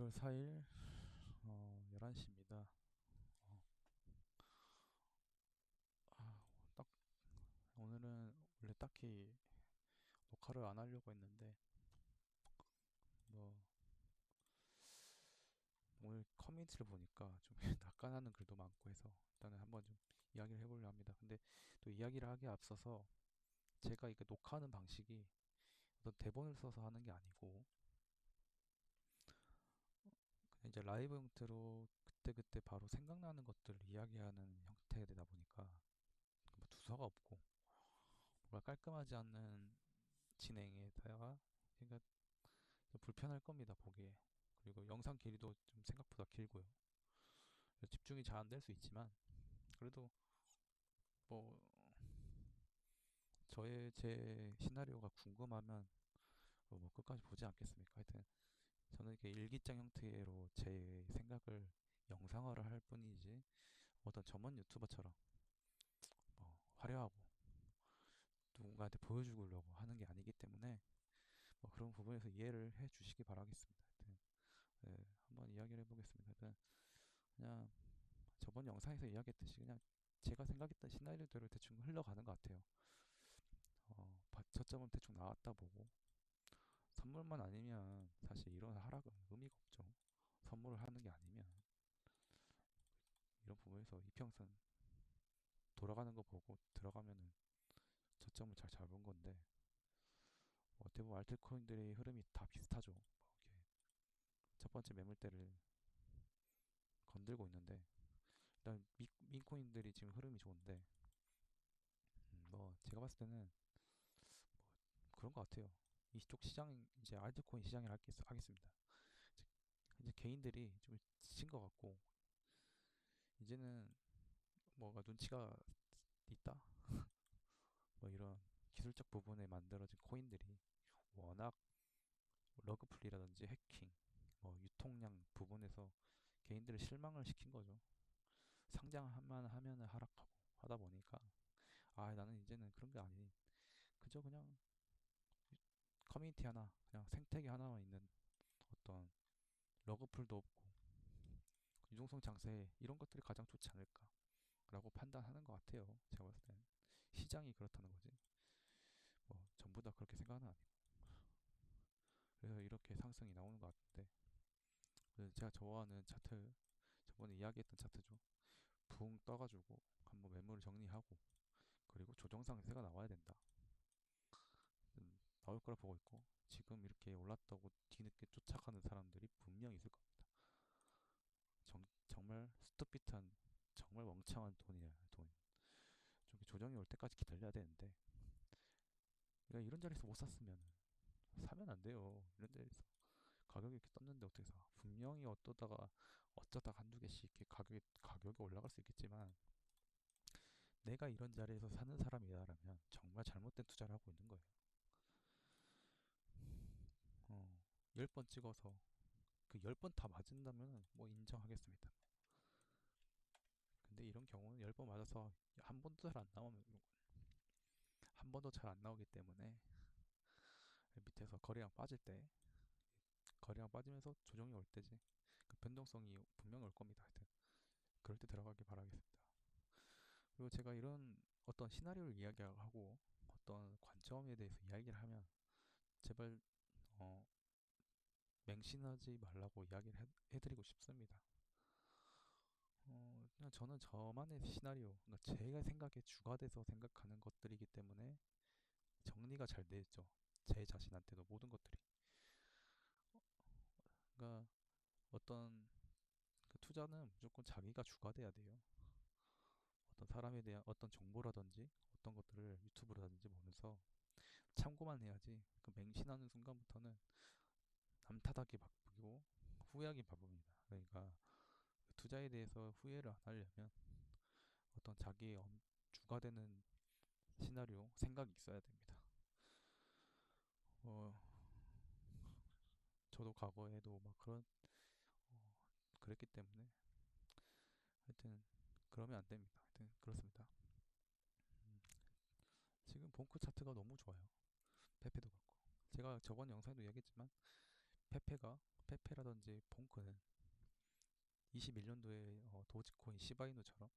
1월 4일 어, 11시입니다. 어, 아, 딱 오늘은 원래 딱히 녹화를 안 하려고 했는데 뭐 오늘 커뮤니티를 보니까 좀 낙관하는 글도 많고 해서 일단은 한번 좀 이야기를 해보려 합니다. 근데 또 이야기를 하기에 앞서서 제가 이게 녹화하는 방식이 어떤 대본을 써서 하는 게 아니고 이제 라이브 형태로 그때그때 바로 생각나는 것들을 이야기하는 형태가 되다 보니까 뭐 두서가 없고 뭔가 깔끔하지 않는 진행에다가 그러니까 좀 불편할 겁니다 보기에. 그리고 영상 길이도 좀 생각보다 길고요. 집중이 잘 안 될 수 있지만 그래도 뭐 저의 제 시나리오가 궁금하면 뭐 끝까지 보지 않겠습니까? 하여튼 저는 이렇게 일기장 형태로 제 생각을 영상화를 할 뿐이지 어떤 전문 유튜버처럼 뭐 화려하고 누군가한테 보여주려고 하는 게 아니기 때문에 뭐 그런 부분에서 이해를 해 주시기 바라겠습니다. 하여튼 네, 한번 이야기를 해보겠습니다. 일단 그냥 저번 영상에서 이야기했듯이 그냥 제가 생각했던 시나리오대로 대충 흘러가는 것 같아요. 어, 저점은 대충 나왔다 보고 선물만 아니면 사실 이런 하락은 의미가 없죠. 선물을 하는 게 아니면 이런 부분에서 이평선 돌아가는 거 보고 들어가면은 저점을 잘 잡은 건데 뭐 대부분 알트코인들의 흐름이 다 비슷하죠. 뭐첫 번째 매물대를 건들고 있는데 일단 미, 민코인들이 지금 흐름이 좋은데 음, 뭐 제가 봤을 때는 뭐 그런 것 같아요. 이쪽 시장 이제 알트코인 시장을 하겠습니다. 이제 개인들이 좀 지친 것 같고 이제는 뭐가 눈치가 있다? 뭐 이런 기술적 부분에 만들어진 코인들이 워낙 러그풀이라든지 해킹 뭐 유통량 부분에서 개인들을 실망을 시킨 거죠. 상장만 하면은 하락하고 하다 보니까. 아 나는 이제는 그런 게 아닌. 그저 그냥 커뮤니티 하나 그냥 생태계 하나만 있는 어떤 러그풀도 없고 유동성 장세 이런 것들이 가장 좋지 않을까 라고 판단하는 것 같아요. 제가 봤을 땐 시장이 그렇다는 거지. 뭐 전부 다 그렇게 생각은 아니고 그래서 이렇게 상승이 나오는 것 같은데. 제가 좋아하는 차트 저번에 이야기했던 차트죠. 붕 떠가지고 한번 매물을 정리하고 그리고 조정상세가 나와야 된다 나올 거라 보고 있고 지금 이렇게 올랐다고 뒤늦게 쫓아가는 사람들이 분명 있을 겁니다. 정, 정말 스투핏한 정말 멍청한 돈이야 돈. 좀 조정이 올 때까지 기다려야 되는데 내가 이런 자리에서 못 샀으면 사면 안 돼요. 이런 자리에서 가격이 이렇게 떴는데 어떻게 사? 분명히 어떠다가 어쩌다 한두 개씩 이렇게 가격이 가격이 올라갈 수 있겠지만 내가 이런 자리에서 사는 사람이다라면 정말 잘못된 투자를 하고 있는 거예요. 어, 10번 찍어서 그 10번 다 맞은다면 뭐 인정하겠습니다. 근데 이런 경우는 10번 맞아서 한 번도 잘 안 나오면 한 번도 잘 안 나오기 때문에 밑에서 거래량 빠질 때 거래량 빠지면서 조정이 올 때지 그 변동성이 분명 올 겁니다. 하여튼 그럴 때 들어가길 바라겠습니다. 그리고 제가 이런 어떤 시나리오를 이야기하고 어떤 관점에 대해서 이야기를 하면 제발 어, 맹신하지 말라고 이야기를 해, 해드리고 싶습니다. 어, 그냥 저는 저만의 시나리오, 그러니까 제가 생각에 주가 돼서 생각하는 것들이기 때문에 정리가 잘 되죠. 제 자신한테도 모든 것들이. 그러니까 어떤 그 투자는 무조건 자기가 주가 돼야 돼요. 어떤 사람에 대한 어떤 정보라든지 어떤 것들을 유튜브라든지 보면서 참고만 해야지 그 맹신하는 순간부터는 남 탓하기 바쁘고 후회하기 바쁩니다. 그러니까 그 투자에 대해서 후회를 안 하려면 어떤 자기의 주가 되는 시나리오 생각이 있어야 됩니다. 어, 저도 과거에도 막 그런 어, 그랬기 때문에 하여튼 그러면 안 됩니다. 하여튼 그렇습니다. 음, 지금 본크 차트가 너무 좋아요. 페페도 그렇고 제가 저번 영상에도 이야기했지만 페페가 페페라든지 봉크는 21년도에 어, 도지코인 시바이누처럼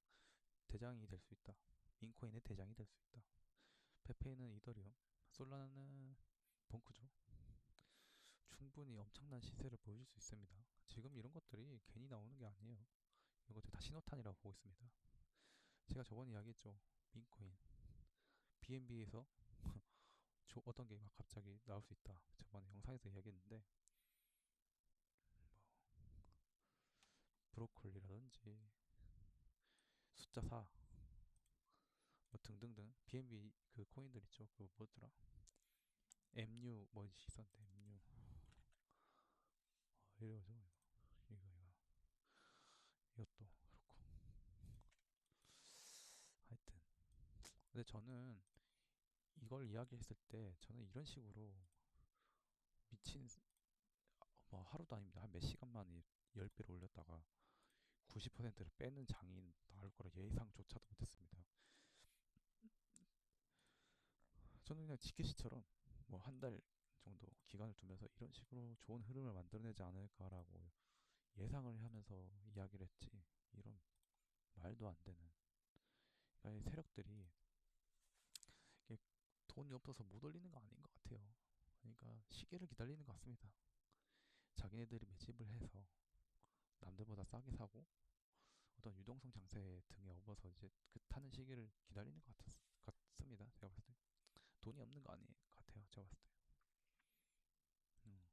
대장이 될 수 있다. 인코인의 대장이 될 수 있다. 페페는 이더리움, 솔라나는 봉크죠. 충분히 엄청난 시세를 보여줄 수 있습니다. 지금 이런 것들이 괜히 나오는 게 아니에요. 이런 것들 다 신호탄이라고 보고 있습니다. 제가 저번에 이야기했죠. 민코인, BNB에서 어떤 게 막 갑자기 나올 수 있다. 저번에 영상에서 이야기했는데 브로콜리라든지 숫자 4, 뭐 등등등 BNB 그 코인들 있죠. 그 뭐더라? MU 뭐 있었는데 MU 어, 이러죠. 이거 이거 이것도 그렇고 하여튼 근데 저는 이걸 이야기했을 때 저는 이런 식으로 미친 뭐 하루도 아닙니다. 한 몇 시간 만에 10배를 올렸다가 90%를 빼는 장인 나올 거라 예상조차도 못했습니다. 저는 그냥 지켓시처럼 뭐 한 달 정도 기간을 두면서 이런 식으로 좋은 흐름을 만들어내지 않을까라고 예상을 하면서 이야기를 했지 이런 말도 안 되는 그러니까 세력들이 돈이 없어서 못 올리는 거 아닌 것 같아요. 그러니까 시기를 기다리는 것 같습니다. 자기네들이 매집을 해서 남들보다 싸게 사고 어떤 유동성 장세 등에 업어서 이제 그 타는 시기를 기다리는 것 같았, 같습니다. 제가 봤을 때 돈이 없는 거것 같아요. 제가 봤을 때. 음.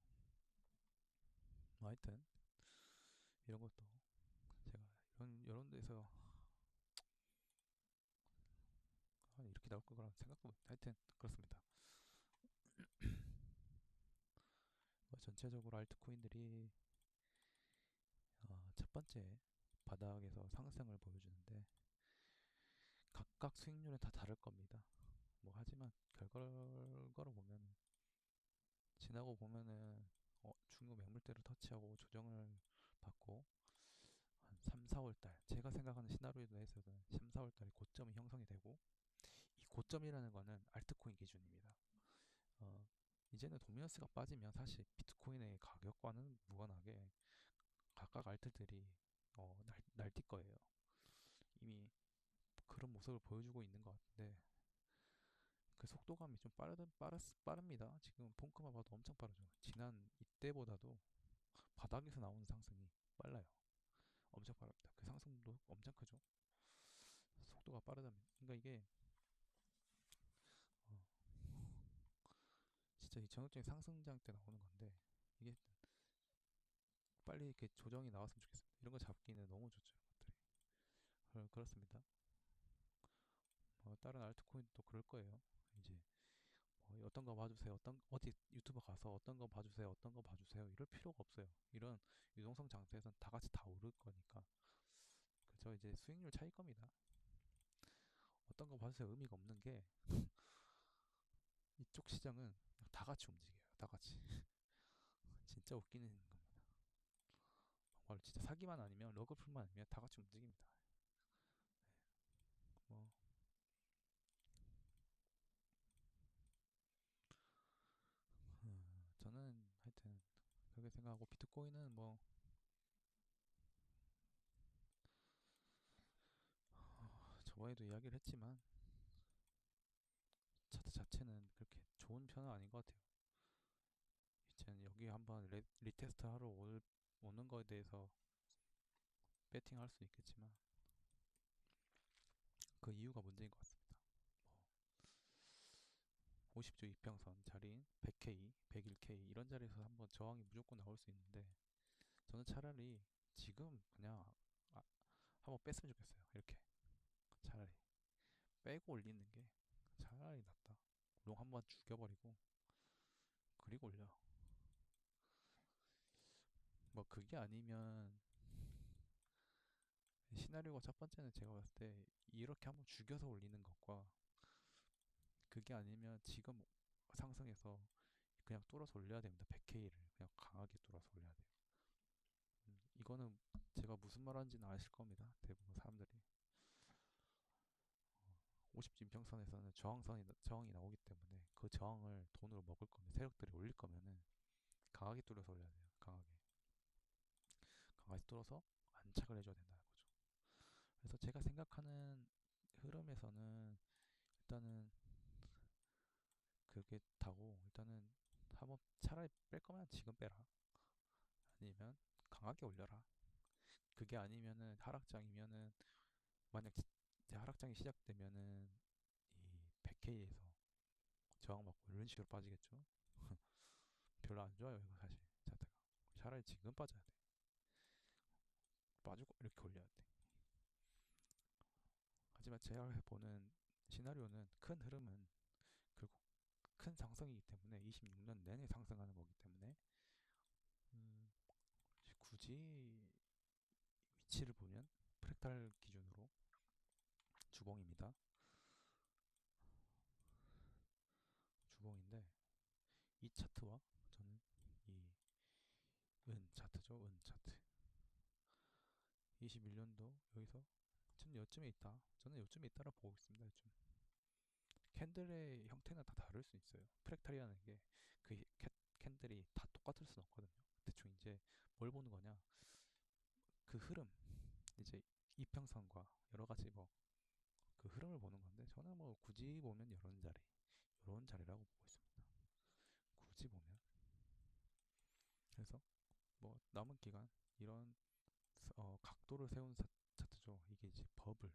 뭐 하여튼 이런 것도 제가 이런 이런 데서 아, 이렇게 나올 거라는 생각도 못. 하여튼 그렇습니다. 뭐 전체적으로 알트코인들이 어, 첫 번째 바닥에서 상승을 보여주는데 각각 수익률은 다 다를 겁니다. 뭐 하지만 결과로 보면 지나고 보면은 어, 중국 매물대를 터치하고 조정을 받고 한 3, 4월 달 제가 생각하는 시나리오에 대해서는 3, 4월 달에 고점이 형성이 되고 이 고점이라는 거는 알트코인 기준입니다. 어, 이제는 도미너스가 빠지면 사실 비트코인의 가격과는 무관하게 각각 알트들이 어, 날, 날뛸 거예요. 이미 그런 모습을 보여주고 있는 것 같은데 그 속도감이 좀 빠르, 빠르, 빠릅니다. 지금 폰크만 봐도 엄청 빠르죠. 지난 이때보다도 바닥에서 나오는 상승이 빨라요. 엄청 빠릅니다. 그 상승도 엄청 크죠. 속도가 빠르다면. 그러니까 이게 어, 진짜 이 전형적인 상승장 때 나오는 건데 이게 빨리 이렇게 조정이 나왔으면 좋겠습니다. 이런 거 잡기는 너무 좋죠. 것들이. 어, 그렇습니다. 뭐 다른 알트코인도 그럴 거예요. 이제 뭐 어떤 거 봐주세요. 어떤 어디 유튜버 가서 어떤 거 봐주세요. 어떤 거 봐주세요. 이럴 필요가 없어요. 이런 유동성 장세에선 다 같이 다 오를 거니까. 그저 이제 수익률 차일 겁니다. 어떤 거 봐주세요. 의미가 없는 게 이쪽 시장은 다 같이 움직여요. 다 같이. 진짜 웃기는 겁니다. 정말 진짜 사기만 아니면 러그풀만 아니면 다 같이 움직입니다. 네. 뭐 음, 저는 하여튼 그렇게 생각하고 비트코인은 뭐 어, 저번에도 이야기를 했지만 차트 자체는 그렇게 좋은 편은 아닌 것 같아요. 이제는 여기 한번 레, 리테스트 하러 올, 오는 거에 대해서 배팅할 수 있겠지만 그 이유가 문제인 것 같습니다. 뭐 50조 이평선 자리인 100K, 101K 이런 자리에서 한번 저항이 무조건 나올 수 있는데 저는 차라리 지금 그냥 아, 한번 뺐으면 좋겠어요. 이렇게 차라리 빼고 올리는 게 차라리 낫다. 롱 한번 죽여버리고 그리고 올려. 뭐 그게 아니면 시나리오가 첫 번째는 제가 봤을 때 이렇게 한번 죽여서 올리는 것과 그게 아니면 지금 상승해서 그냥 뚫어서 올려야 됩니다. 100K를 그냥 강하게 뚫어서 올려야 돼요. 음, 이거는 제가 무슨 말 하는지는 아실 겁니다. 대부분 사람들이. 50진 평선에서는 저항선이 저항이 나오기 때문에 그 저항을 돈으로 먹을 거면 세력들이 올릴 거면은 강하게 뚫어서 올려야 돼요. 강하게 뚫어서 안착을 해줘야 된다는 거죠. 그래서 제가 생각하는 흐름에서는 일단은 그렇게 타고 일단은 한번 차라리 뺄 거면 지금 빼라. 아니면 강하게 올려라. 그게 아니면은 하락장이면은 만약 하락장이 시작되면은 이 100K에서 저항받고 이런 식으로 빠지겠죠. 별로 안 좋아요 이거 사실 차트가. 차라리 지금 빠져야 돼. 빠지고 이렇게 올려야 돼. 하지만 제가 보는 시나리오는 큰 흐름은 결국 큰 상승이기 때문에 26년 내내 상승하는 거기 때문에 음, 굳이 위치를 보면 프랙탈 기준으로 주봉입니다. 주봉인데 이 차트와 저는 이 은 차트죠. 은 차트. 21년도 여기서 저는 요쯤에 있다. 저는 요쯤에 있다라 보고 있습니다. 요즘. 캔들의 형태는 다 다를 수 있어요. 프랙탈이라는 게 그 캔들이 다 똑같을 수는 없거든요. 대충 이제 뭘 보는 거냐? 그 흐름, 이제 이평선과 여러 가지 뭐 그 흐름을 보는 건데 저는 뭐 굳이 보면 이런 자리, 이런 자리라고 보고 있습니다. 굳이 보면 그래서 뭐 남은 기간 이런 어, 각도를 세운 사, 차트죠. 이게 이제 버블.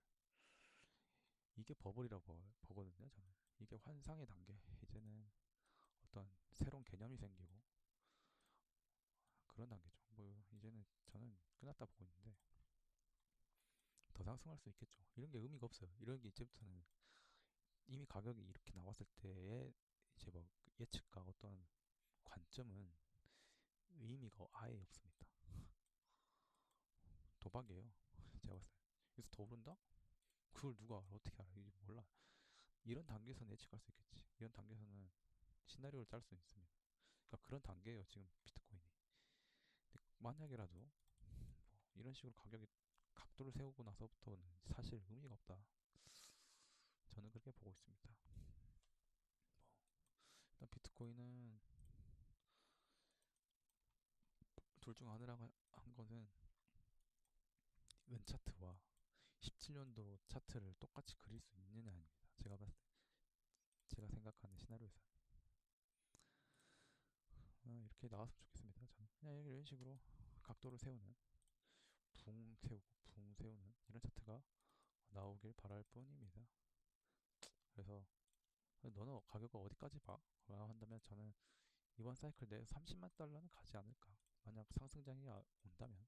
이게 버블이라고 보거든요. 저는 이게 환상의 단계. 이제는 어떤 새로운 개념이 생기고 그런 단계죠. 뭐 이제는 저는 끝났다 보고 있는데 더 상승할 수 있겠죠. 이런 게 의미가 없어요. 이런 게 이제부터는 이미 가격이 이렇게 나왔을 때에 이제 뭐 예측과 어떤 관점은 의미가 아예 없습니다. 도박이에요. 제가 봤을 때. 그래서 더 오른다? 그걸 누가 알아? 어떻게 알아? 이게 몰라. 이런 단계에서는 예측할 수 있겠지. 이런 단계에서는 시나리오를 짤 수 있습니다. 그러니까 그런 단계예요. 지금 비트코인이. 근데 만약에라도 뭐 이런 식으로 가격이 각도를 세우고 나서부터는 사실 의미가 없다. 저는 그렇게 보고 있습니다. 뭐 일단 비트코인은 둘 중 하느라고 한 것은 웬 차트와 17년도 차트를 똑같이 그릴 수 있느냐 아닙니다. 제가 봤을 때 제가 생각하는 시나리오에서 아, 이렇게 나왔으면 좋겠습니다. 저는 그냥 이런 식으로 각도를 세우는 붕 세우고 붕 세우는 이런 차트가 나오길 바랄 뿐입니다. 그래서 너는 가격을 어디까지 봐? 라고 한다면 저는 이번 사이클 내에 30만 달러는 가지 않을까 만약 상승장이 아, 온다면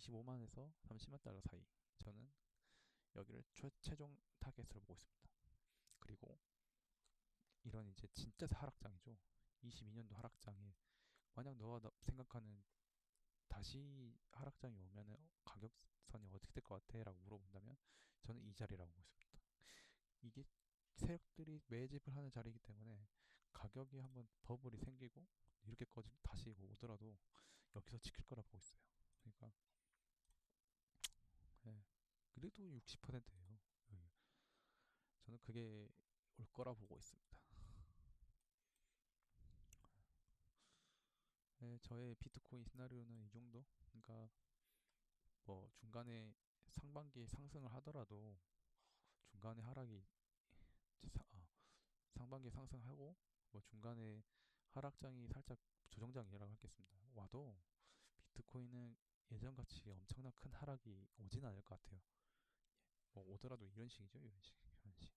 25만에서 30만 달러 사이 저는 여기를 최, 최종 타겟으로 보고 있습니다. 그리고 이런 이제 진짜 하락장이죠. 22년도 하락장에 만약 너가 생각하는 다시 하락장이 오면은 가격선이 어떻게 될 것 같아? 라고 물어본다면 저는 이 자리라고 보고 있습니다. 이게 세력들이 매집을 하는 자리이기 때문에 가격이 한번 버블이 생기고 이렇게까지 다시 오더라도 여기서 지킬 거라 보고 있어요. 그러니까 네. 그래도 60%예요. 저는 그게 올 거라 보고 있습니다. 네, 저의 비트코인 시나리오는 이 정도. 그러니까 뭐 중간에 상반기 상승을 하더라도 중간에 하락이 사, 어, 상반기 상승하고 뭐 중간에 하락장이 살짝 조정장이라고 하겠습니다. 와도 비트코인은 예전같이 엄청난 큰 하락이 오진 않을 것 같아요. 뭐 오더라도 이런 식이죠, 이런 식, 이런 식.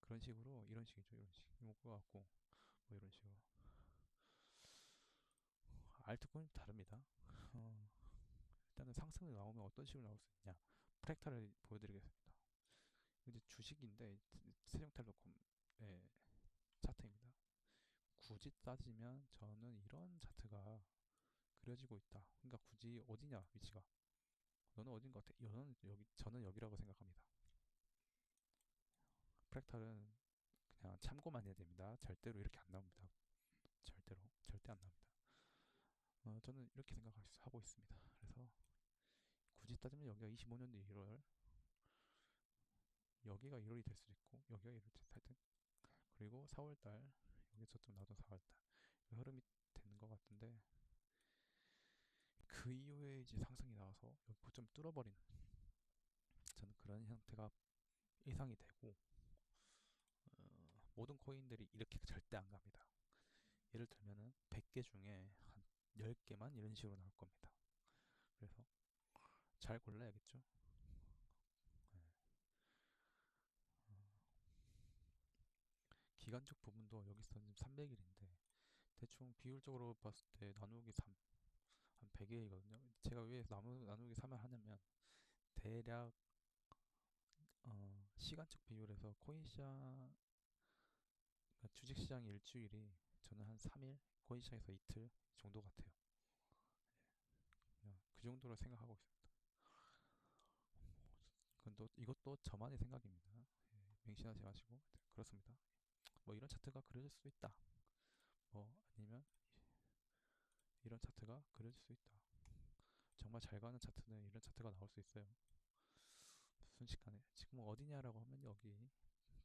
그런 식으로 이런 식이죠, 이런 식. 이것 같고 뭐 이런 식으로. 알트코인 다릅니다. 어, 일단은 상승이 나오면 어떤 식으로 나올 수 있냐. 프랙탈을 보여드리겠습니다. 이제 주식인데 세종텔레콤의 차트입니다. 굳이 따지면 저는 이런 차트가 그려지고 있다. 그러니까 굳이 어디냐 위치가. 너는 어딘 것 같아? 저는 여기 저는 여기라고 생각합니다. 프랙탈은 그냥 참고만 해야 됩니다. 절대로 이렇게 안 나옵니다. 절대로 절대 안 나옵니다. 어, 저는 이렇게 생각하고 있습니다. 그래서 굳이 따지면 여기가 25년도 1월 여기가 1월이 될 수도 있고 여기가 1월이 될 수도 있고 그리고 4월달 여기 저점 나도 4월달 흐름이 되는 것 같은데 그 이후에 이제 상승이 나와서 여기 고점 뚫어버리는 저는 그런 형태가 예상이 되고 어, 모든 코인들이 이렇게 절대 안 갑니다. 예를 들면은 100개 중에 한 10개만 이런 식으로 나올 겁니다. 그래서 잘 골라야겠죠. 네. 어, 기간적 부분도 여기서는 300일인데 대충 비율적으로 봤을 때 나누기 3, 한 100일이거든요. 제가 왜 나누, 나누기 3을 하냐면 대략 어, 시간적 비율에서 코인 시장 그러니까 주식 시장 일주일이 저는 한 3일, 코인 시장에서 이틀 정도 같아요. 그냥 그 정도로 생각하고 있습니다. 그건 이것도 저만의 생각입니다. 예, 맹신하지 마시고 네, 그렇습니다. 뭐 이런 차트가 그려질 수도 있다. 뭐 아니면 이런 차트가 그려질 수 있다. 정말 잘 가는 차트는 이런 차트가 나올 수 있어요. 순식간에 지금 어디냐라고 하면 여기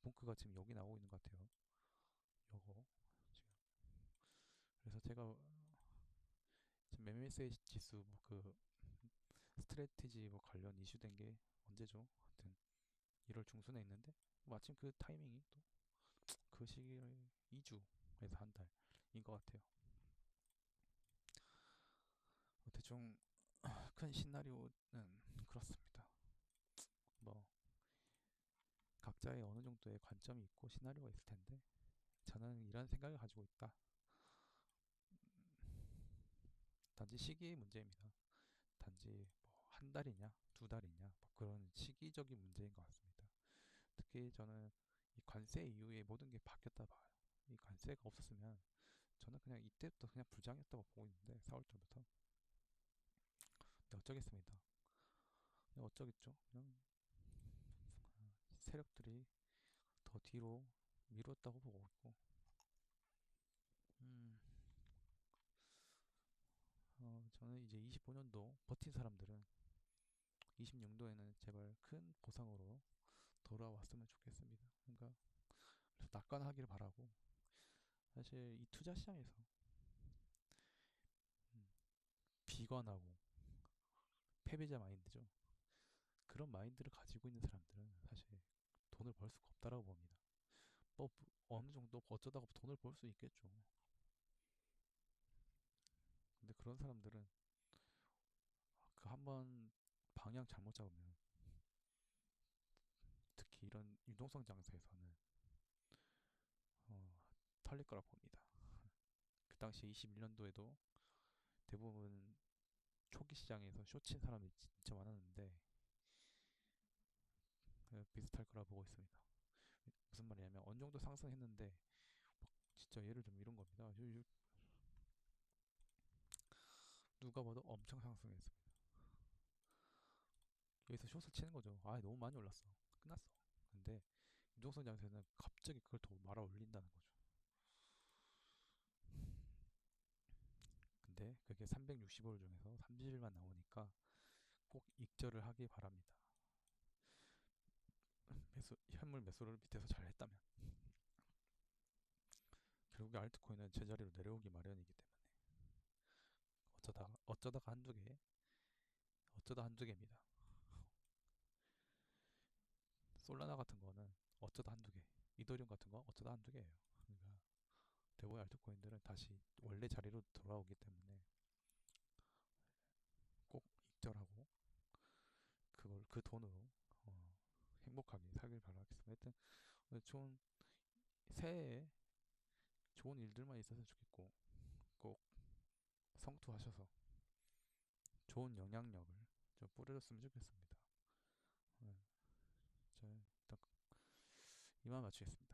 봉크가 지금 여기 나오고 있는 것 같아요. 요거 지금 그래서 제가 지금 MSA 지수 뭐 그 스트레티지 뭐 관련 이슈된 게 언제죠? 하여튼 1월 중순에 있는데 마침 그 타이밍이 또 그 시기에 2주에서 한 달인 것 같아요. 뭐 대충 큰 시나리오는 그렇습니다. 뭐 각자의 어느 정도의 관점이 있고 시나리오가 있을 텐데 저는 이런 생각을 가지고 있다. 단지 시기의 문제입니다. 단지 뭐 한 달이냐, 두 달이냐, 뭐 그런 시기적인 문제인 것 같습니다. 특히 저는 이 관세 이후에 모든 게 바뀌었다 봐요. 이 관세가 없었으면 저는 그냥 이때부터 그냥 불장이었다고 보고 있는데 4월달부터 네, 어쩌겠습니다. 그냥 어쩌겠죠. 그냥 세력들이 더 뒤로 미뤘다고 보고 있고 음, 어, 저는 이제 25년도 버틴 사람들은 26년도에는 제발 큰 보상으로 돌아왔으면 좋겠습니다. 그러니까 그래서 낙관하기를 바라고 사실 이 투자 시장에서 음, 비관하고 패배자 마인드죠. 그런 마인드를 가지고 있는 사람들은 사실 돈을 벌 수가 없다라고 봅니다. 뭐 어느 정도 어쩌다가 돈을 벌 수 있겠죠. 근데 그런 사람들은 그 한번 방향 잘못 잡으면 특히 이런 유동성 장세에서는 어, 털릴 거라 봅니다. 그 당시 21년도에도 대부분 초기 시장에서 쇼친 사람이 진짜 많았는데 비슷할 거라 보고 있습니다. 무슨 말이냐면 어느 정도 상승했는데 진짜 예를 들면 이런 겁니다. 누가 봐도 엄청 상승했습니다. 여기서 숏을 치는 거죠. 아 너무 많이 올랐어. 끝났어. 근데 유동성 장세는 갑자기 그걸 더 말아 올린다는 거죠. 근데 그게 365일 중에서 30일만 나오니까 꼭 익절을 하기 바랍니다. 매수, 현물 매수를 밑에서 잘 했다면 결국에 알트코인은 제자리로 내려오기 마련이기 때문에 어쩌다가 어쩌다가 한두 개 어쩌다 한두 개입니다. 솔라나 같은 거는 어쩌다 한두 개, 이더리움 같은 거 어쩌다 한두 개예요. 그러니까 대부분 알트코인들은 다시 원래 자리로 돌아오기 때문에 꼭 익절하고 그걸 그 돈으로 어, 행복하게 살길 바라겠습니다. 하여튼 좋은 새해에 좋은 일들만 있었으면 좋겠고 꼭 성투하셔서 좋은 영향력을 좀 뿌려줬으면 좋겠습니다. 네. 저 일단 이만 마치겠습니다.